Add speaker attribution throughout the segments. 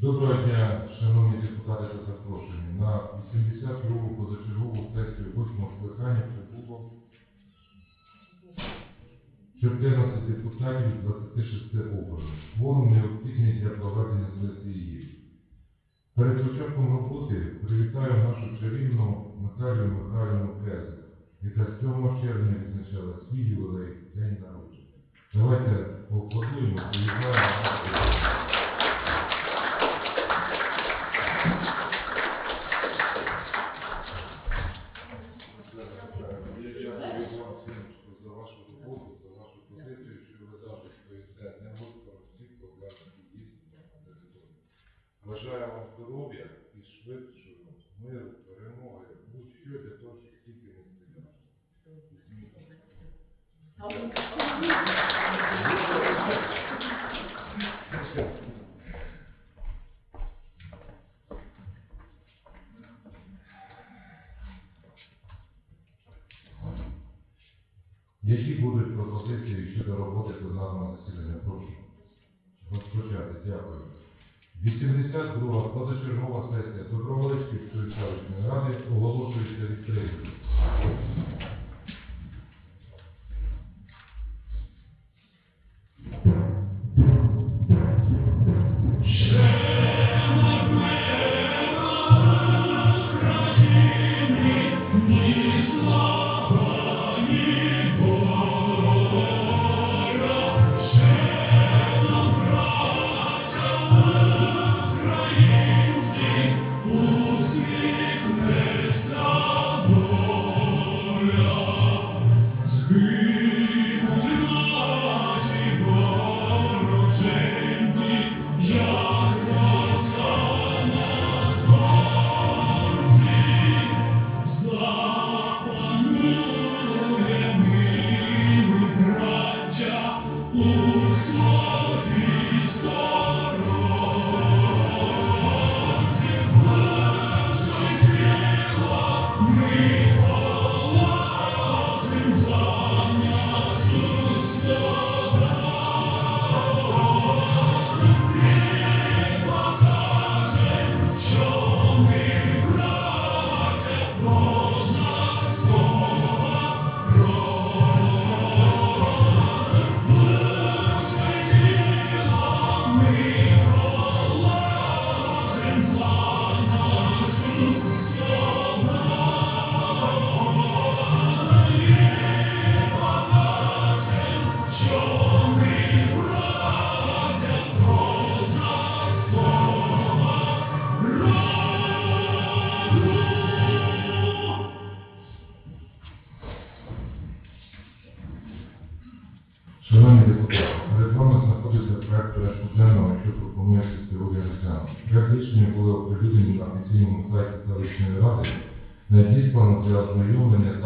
Speaker 1: Доброго дня, шановні депутати та запрошені. На 82-гу позачергову сесію 8 скликання прибуло 14 депутатів з 26 округів. Кворум необхідний для проведення сесії. Перед початком роботи привітаю нашу чарівну Наталію Михайлівну Кезик, яка 7 червня відзначала свій ювілей День народження. Давайте поаплодуємо, привітаємо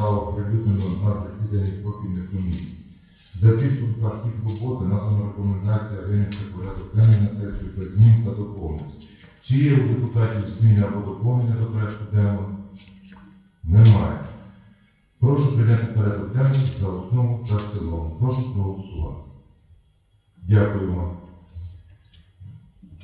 Speaker 1: та оприлюднено на засіданні профільних комісій. За підсумках їх роботи надано рекомендація винести порядок денний на сесію без змін та доповнень. Чи є у депутатів зміни або доповнення до порядку денного? Немає. Прошу прийняти порядок денний за основу та в цілому. Прошу проголосувати. Дякую вам.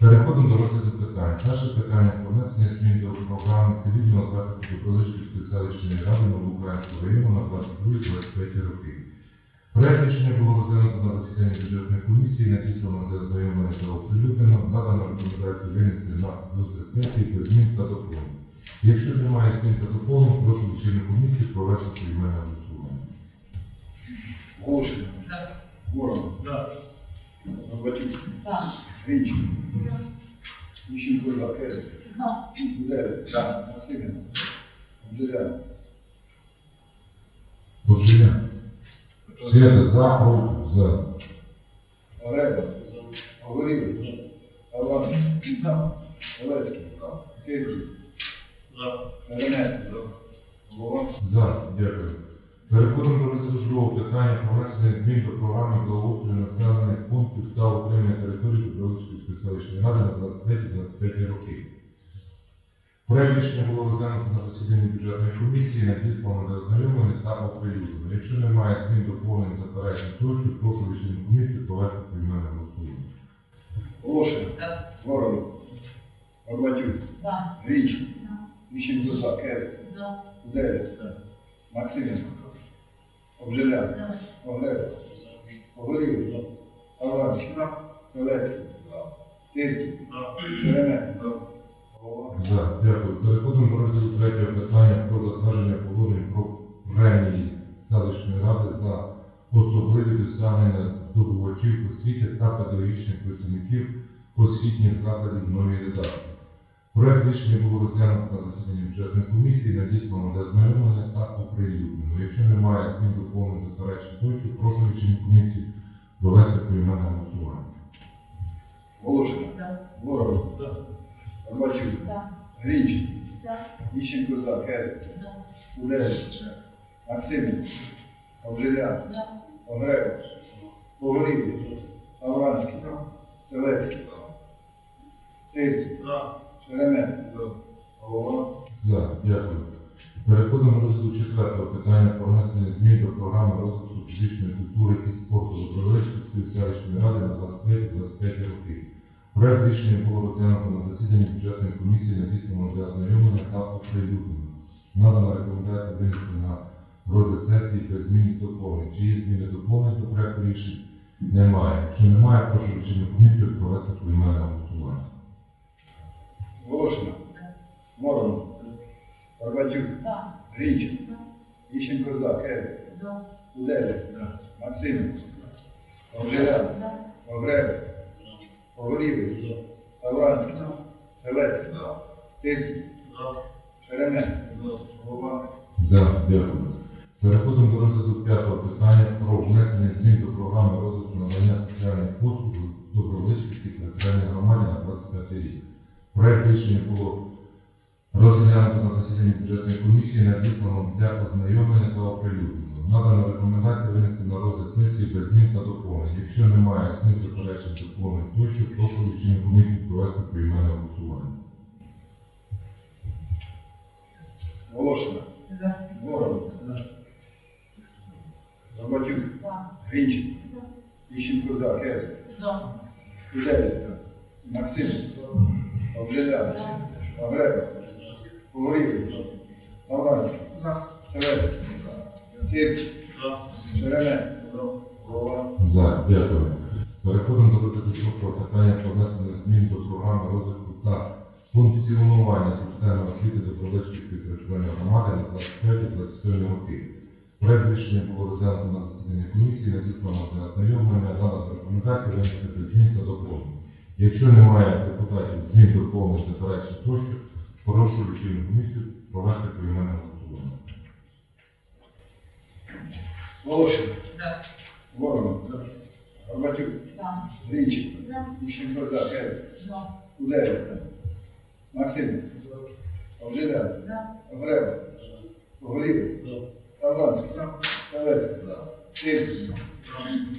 Speaker 1: Переходимо до розгляду питань. Перше питання про внесення змін до програми цивільного захисту Добровольської селищної ради Новоукраїнського району на 22-23 роки. Проект рішення було розглянуто на засіданні бюджетної комісії, надіслано для ознайомлення та оприлюднено, надано рекомендацію винести на розгляд сесії без змін та доповнень. Якщо немає змін та доповнень, прошу лічильну комісію провести поіменне голосування.
Speaker 2: Волошин. Ворон. Новотюк. Гринчик. Міщенко за. Кезик. Гудерик. Максимин. Андріян.
Speaker 1: Божия. Света за, проти, за.
Speaker 2: Реба. Огорів. Аван. Олецький. Кирилл. Ренес. Голова.
Speaker 1: За, дякую. Переходимо до розгляду другого питання про внесення змін до програми благоустрою населених пунктів та окремої території Дубровицької спеціалістичної ради на 23-25 роки. Проект рішення було розглянуто на засіданні бюджетної комісії, надіслано для ознайомлення та оприлюднено. Якщо немає змін доповнень заперечень тощо, прошу лічильну комісію провести поіменне голосування.
Speaker 2: Волошин. Ворон. Горбатюк,
Speaker 3: За.
Speaker 2: Гріч, Міщенко за, Кевич,
Speaker 3: За.
Speaker 2: Куделя, Максименко, Обжелян, Огреба, Погорів, Аврамчик, Колецький, Тирків, Шереметко, Голова.
Speaker 1: За. Дякую. Переходимо до розгляду третього питання про затвердження положень про премії селищної ради за особливі досягнення здобувачів освіти та педагогічних працівників освітніх закладів нової редакції. Проект рішення було розглянуто на засіданні бюджетної комісії, надіслано для знайомлення та оприлюднено. Якщо немає змін доповнень заперечень тощо, прошу рішення комісії провести поіменне голосування.
Speaker 2: Волошина. Ворог,
Speaker 3: За.
Speaker 2: Гріч,
Speaker 3: За.
Speaker 2: Міщенко за, Кевич, Максименко, Обжелян,
Speaker 3: За.
Speaker 2: Огреба, Погорів, Авранський, Селецький, Тирків, Шереметко, Голова.
Speaker 1: За. Дякую. Переходимо до розгляду четвертого питання про внесення змін до програми розвитку фізичної культури і спорту Добровольської селищної ради на 23-25 роки. Проект рішення було розглянуто на засіданні бюджетної комісії, надіслано для ознайомлення та оприлюднено. Надана рекомендація винести на розгляд сесії без змін і доповнень. Чи є зміни доповнень до проекту рішень? Немає. Якщо немає, прошу рішення комісії провести поіменне голосування.
Speaker 2: Волошина, Ворог, Горбатюк,
Speaker 3: За.
Speaker 2: Гріч, Міщенко за, Кевич,
Speaker 3: За.
Speaker 2: Куделя, Максименко, Обжелян, Погорів, Авранський, Селецький, Тирків, Шереметко, Голова.
Speaker 1: Дякую. Переходимо до розгляду п'ятого питання про внесення змін до програми розвитку надання соціальних послуг в Добровольській територіальній громаді на 25 рік. Проект рішення було розглянуто на засіданні бюджетної комісії, надіслано для ознайомлення та оприлюднено. Надана рекомендація винести на розгляд сесії без змін та доповнень. Якщо немає змін заперечень доповнень тощо, прошу рішення комісії провести поіменне голосування.
Speaker 2: Волошина,
Speaker 3: За.
Speaker 2: Ворог, Горбатюк,
Speaker 3: За.
Speaker 2: Гріч, Міщенко за, Кевич,
Speaker 3: За.
Speaker 2: Куделя, Максименко, Обжелян, Огреба, Погорів, Авранський, Селецький, Шереметко, Голова.
Speaker 1: За, дякую. Переходимо до розгляду питання про внесення змін до програми розвитку та функціонування системи освіти Добровольської територіальної громади на 25-27 роки. Проект рішення було розглянуто на засіданні комісії, надіслано для ознайомлення, дана рекомендація винести змін та доповнень. Якщо немає депутатів змін доповнень заперечень тощо, прошу рішення комісію провести
Speaker 2: Волошин,
Speaker 3: За.
Speaker 2: Ворон, Горбатюк,
Speaker 3: За.
Speaker 2: Гріч,
Speaker 3: За.
Speaker 2: Міщенко за, Кевич,
Speaker 3: За.
Speaker 2: Куделя, Максим, Обжелян,
Speaker 3: За.
Speaker 2: Огреба, Погорів, Авранський, Селецький, Тирків,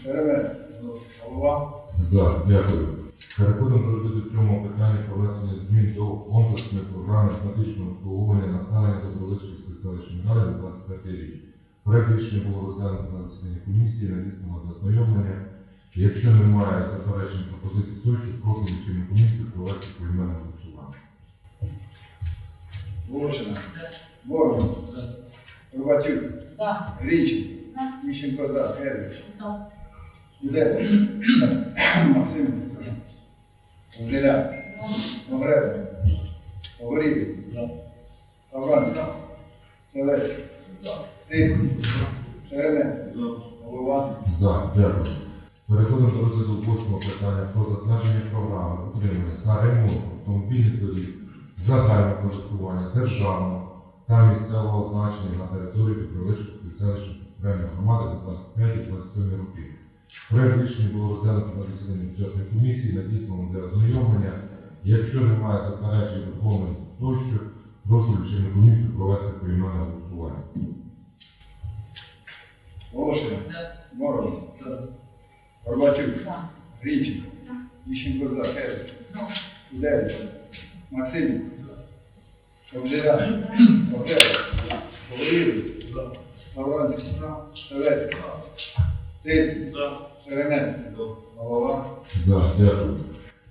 Speaker 2: Шереметко, Голова.
Speaker 1: За, дякую. Переходимо до розгляду питання про внесення змін до комплексної програми медичного обслуговування населення Добровольської спеціалічної ради на 25 рік. Проект рішення було розглянуто на засіданні комісії, надіслано до ознайомлення. Якщо немає заперечень пропозицій тощо, прошу лічильну комісію провести поіменне голосування.
Speaker 2: Волошина, Ворон, Горбатюк,
Speaker 3: За.
Speaker 2: Гріч,
Speaker 3: За.
Speaker 2: Міщенко за, Кевич,
Speaker 3: За.
Speaker 2: Куделя, Максим, Обжелян, Огреба, Погорів, Авранський, Селецький, Тирків, Шереметко,
Speaker 1: За, дякую. Переходимо до розгляду восьмого питання про затвердження програми утримання та ремонт автомобільних доріг загального користування державного та місцевого значення на території Добровольської селищної окремої громади на 25-27 роки. Проект рішення було розглянуто на засіданні бюджетної комісії, надіслано для ознайомлення. Якщо немає заперечень доповнень тощо, прошу лічильну комісію провести поіменне голосування.
Speaker 2: Волошина, Мороз, Горбатюк,
Speaker 3: За.
Speaker 2: Грічин, Міщенко за, Кевич,
Speaker 3: За.
Speaker 2: Куделя, Максим, Обжелян, Огреба, Погорів, Авранський, Селецький, Тирків, Шереметко, Голова.
Speaker 1: За, дякую.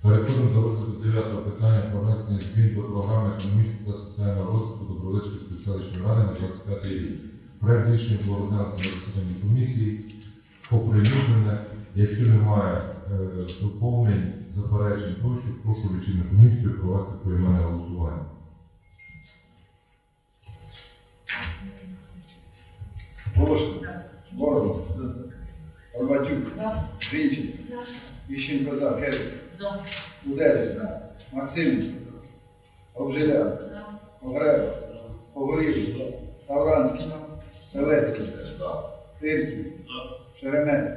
Speaker 1: Переходимо до розгляду дев'ятого питання про внесення економічного та соціального розвитку Добровольської спеціалістичної ради на 25 рік. Проект рішення було розглянуто на засіданні комісії, оприлюднене. Якщо немає е, доповнень, заперечень тощо, прошу лічильну комісію провести поіменне голосування.
Speaker 2: Волошин. Воронов. Горбатюк. Гринчин. Ющенко за. Кевин. Уделин. Максим. Обжилян. Огрева. Погорів. Тавранський. Селецький. Тирків. Шеремет.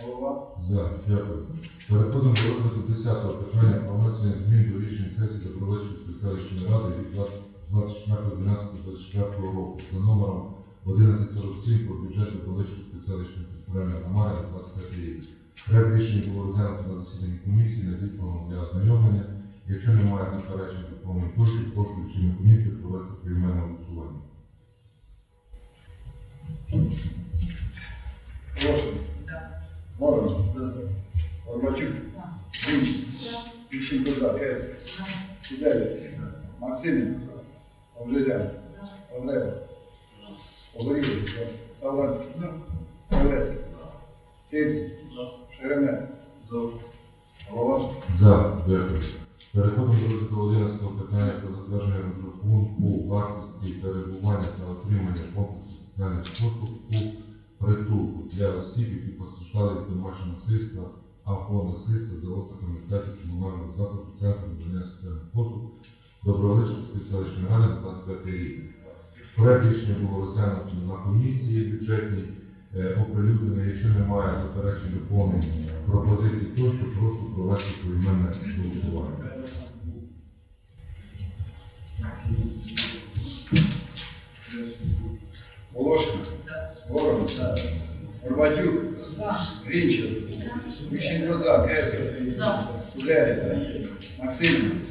Speaker 2: Голова.
Speaker 1: За, дякую. Переходимо до розгляду 10 питання про внесення змін до рішень сесії Добровольської спеціалістичної ради від 24.12.24 року за номером 1147 про бюджет територіальної громади 25 рік. Проект рішення було розглянуто на засіданні комісії, надіслано для ознайомлення. Якщо немає заперечень до повної точки, прошу лічильну комісію провести прийменне голосування.
Speaker 2: Волошин. Воронов. Горбатюк. Гринчин. Ющенко за. Кевин. Уделин. Максим. Обжилян. Огрева. Погорів. Тавранський. Селецький. Тирків. Шеремет. Голова.
Speaker 1: За, дякую. Переходимо до розгляду 11 питання про затвердження розрахунку вартості перебування та отримання комплексу соціальних послуг у притулку для осіб, які постраждали від домашнього насильства або насильства за ознаками статі комунального закладу центру надання соціальних послуг Добровольської спеціалістичної ради 25 рік. Проект рішення було розглянуто на комісії бюджетній, е, оприлюднено, якщо немає заперечень доповнень пропозицій тощо, прошу провести поіменне голосування.
Speaker 2: Волошин. Воронов. Горбатюк. Гринчин. Ющенко за. Кевин. Уделин. Максим.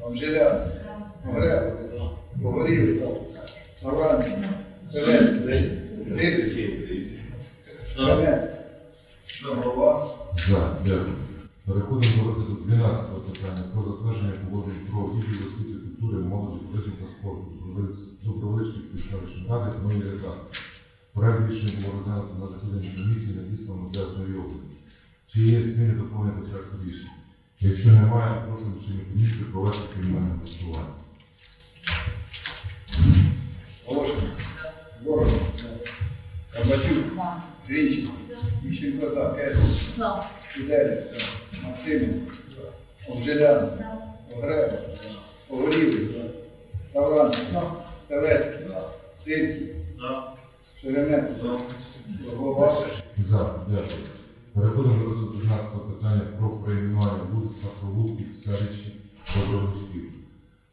Speaker 2: Обжилян. Огрева. Погорів. Тавранський. Селецький. Тирків. Шеремет. Голова.
Speaker 1: За, дякую. Переходимо до розгляду 12 питання про затвердження погоджень про відділ освіти культури, молоді, туризму та спорту Добровольської спеціалістичної ради новій редакції. Проект рішення було розглянуто на засіданні комісії, надіслано для ознайомлення. Чи є зміни доповнення до проекту рішення? Якщо немає, прошу лічильну комісію провести кримінальне голосування.
Speaker 2: Волошин. Горбатюк. Гринчин. Ющенко за. Кевин. Уделин. Максим. Обжилян. Огрева. Погорів. Тавранський. Селецький. Тирків. Шеремет. Голова.
Speaker 1: За, дякую. Переходимо до розгляду 13 питання про перейменування вулиць та провулків Старичі Добровольських.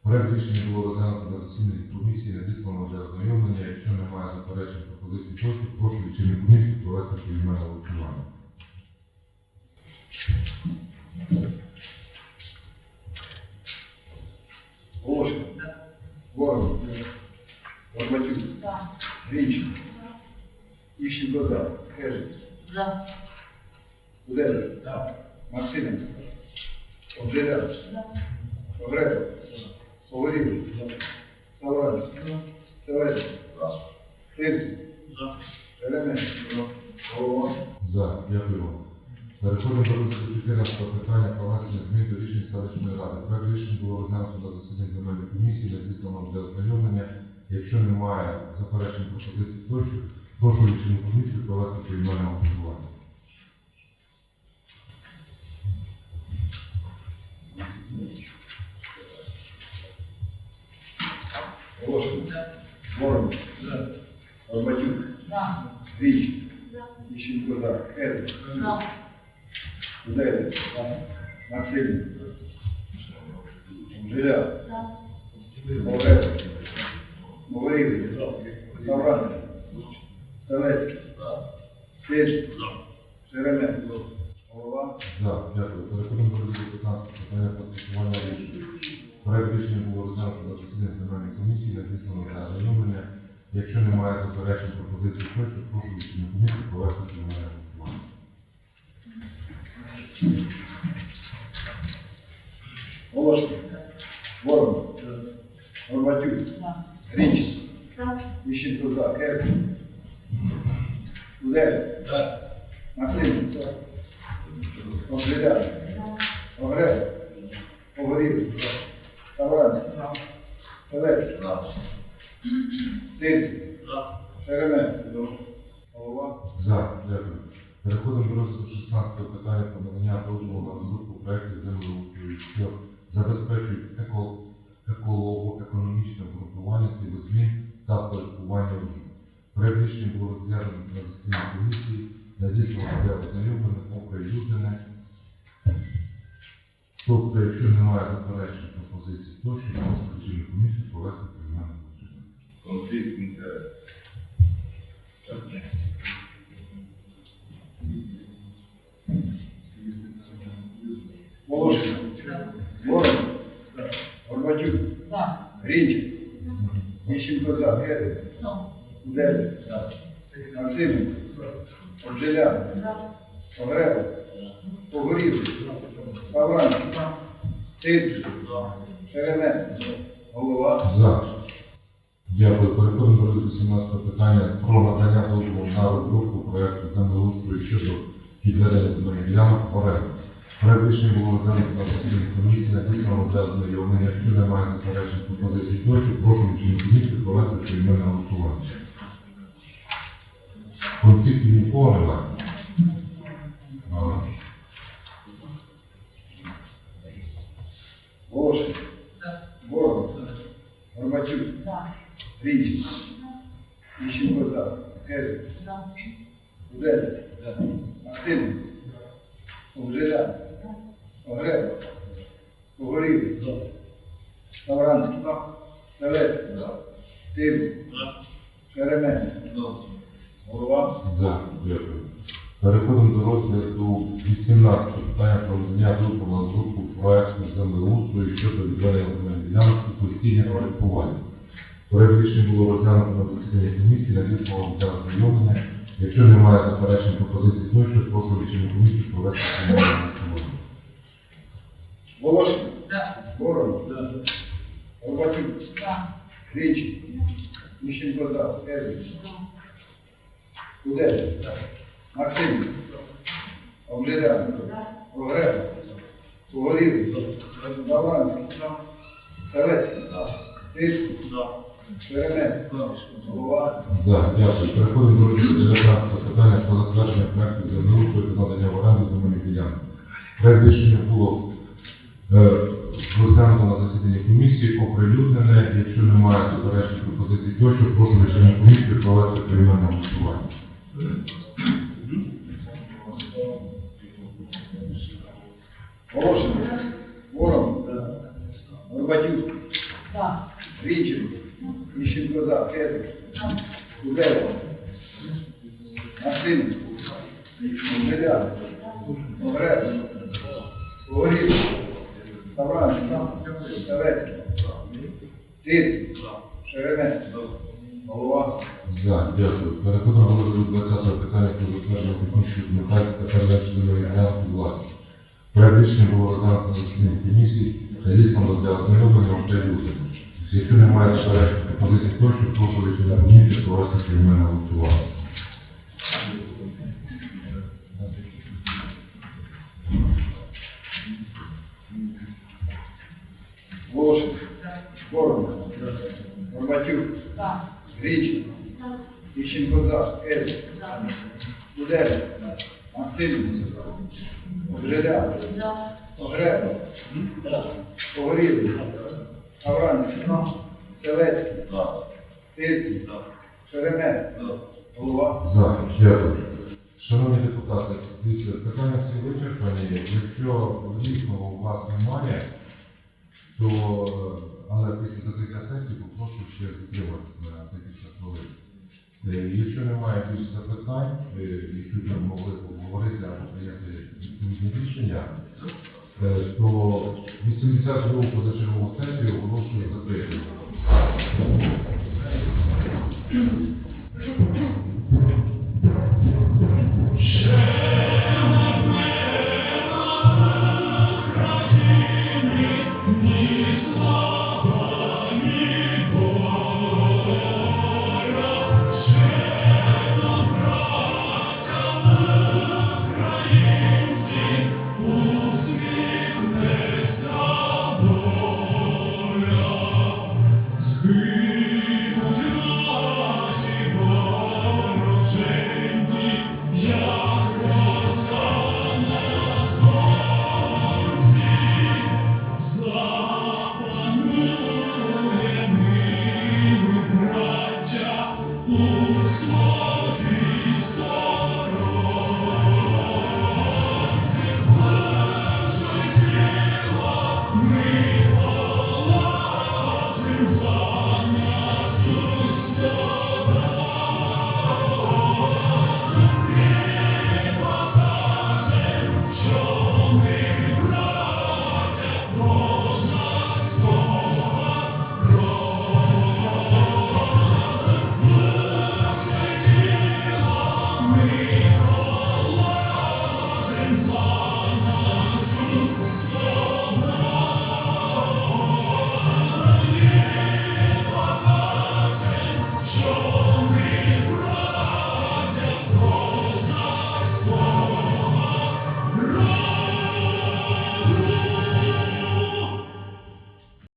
Speaker 1: Проект рішення було розглянуто на засіданні комісії, надіслано для ознайомлення. Якщо немає заперечень пропозицій тощо, прошу лічильну комісію провести поіменне голосування.
Speaker 2: Волошин. Воронов. Горбатюк. Гринчин. Ищенко за. Кежик. Уделин. Максименко. Обжилян. Огрева. Погорів. Тавранський. Селецький. Тирків. Шеремет. Голова.
Speaker 1: За, дякую вам. Переходимо до розгляду 14 питання про внесення змін до рішень селищної ради. Проект рішення було розглянуто на засіданні земельної комісії, надіслано для ознайомлення. Якщо немає заперечень пропозицій тощо, прошу лічильну комісію провести поіменне голосування.
Speaker 2: Волошин. Воронов. Горбатюк. Гринчин. Ищенко за. Кежик. Уделин. Максим. Жиля. Огрева. Говорили. Тавранський. Селецький. Тирків. Шеремет. Голова.
Speaker 1: За, дякую. Переходимо до розгляду 15 питання про скасування рішення. Проект рішення було розглянуто на засіданні земельної комісії, надіслано для ознайомлення. Якщо немає заперечень пропозицій тощо, прошу лічильну комісію провести поіменне голосування.
Speaker 2: Волошин. Ворон. Горбатюк. Річ. Іщенко за. Кев. Удель. Максим. Обжиляк. Огреб. Погорів. Тавран. Телець. Тин. Да. Голова.
Speaker 1: За. Дякую. Переходимо до розгляду 16 питання про надання дозволу на розробку
Speaker 2: Максим. Обжиляк. Огреб. Погорів. Тавран. Тин. Шеремет. Голова.
Speaker 1: За. Дякую. Переходимо до 17 питання про надання дозволу на розробку проекту землеустрою щодо відведення земельних ділянок в оренду. Проект рішення було розглянуто на засіданні комісії, надіслано для ознайомлення. Якщо немає заперечень пропозицій прошу лічильну комісію провести поіменне голосування. Конфліктів нікого немає. Ага.
Speaker 2: Волошин. Ворон. Горбатюк. Річ. Іщенко за. Кев. Удель. Максим. Обжиляк. Огреб. Погорів. Тавран. Телець. Тим. Шеремет. Голова.
Speaker 1: За, дякую. Переходимо до розгляду 18 питання про надання дозволу на розробку проекту землеустрою щодо відведення земельних ділянок у постійне орієнтування. Проект рішення було розглянуто на засіданні комісії, надіслано для ознайомлення. Якщо немає заперечень пропозицій тощо, прошу рішення комісії провести голосування.
Speaker 2: Волошин. Ворон. Горбатюк. Річ. Іщенко за. Кев. Удель. Максим. Обжиляк. Огреб. Погорів. Тавран. Телець. Тиск. Шеремет. Голова.
Speaker 1: Да, дякую. Переходимо до розгляду 19 питання про затвердження проекту землеустрою та надання в оренду земельних ділянок. Проект рішення було е, розглянуто на засіданні комісії, оприлюднене. Якщо немає заперечень пропозицій тощо, прошу рішення комісії провести кримінальне голосування.
Speaker 2: Мороженое. Ворон. Горбатюк.
Speaker 1: Да. Вечер. Ищем глаза. Федор. Губернатор. Рішення було розглянуто на засіданні комісії, надіслано для ознайомлення оприлюднене. Якщо немає заперечень пропозицій тощо, прошу рішення комісії провести кримінальне голосування.
Speaker 2: Волошин. Ворон. Горбатюк. Річ. Іщенко за. Кедр. Удель. Максим. Обжиляк. Огреб. Погорів. Авран. Телець. Тиск. Шеремет. Голова.
Speaker 1: За, дякую. Шановні депутати, дивіться, питання всі вичерпані. Якщо дійсно у вас немає, то, е, але після закриття сесії попрошу ще затримати на декілька хвилин. Е, Якщо немає більше запитань, якщо які б ми могли обговорити або прийняти відповідні рішення, е, то 82 позачергову сесію оголошую закритою.